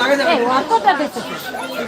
ঘুরে কোনো জায়গায় বলো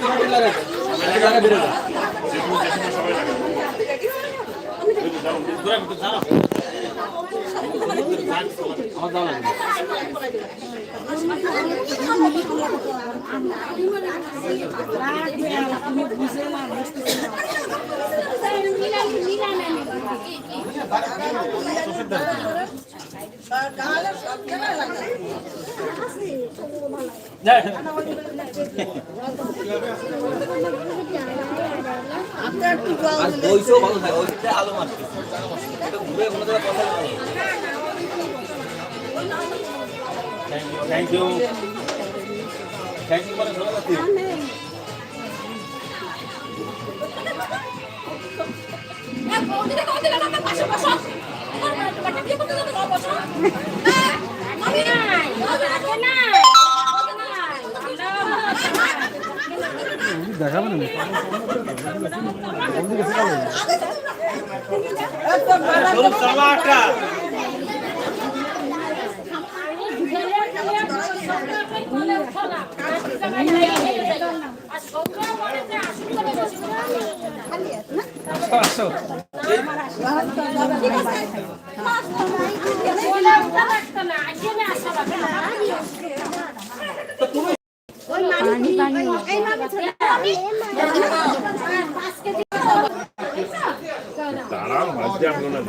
থ্যাংক ইউ থ্যাংক ইউ মানে ভালো লাগছে স্বরূপ চালা একটা তারা মাঝে আমরা না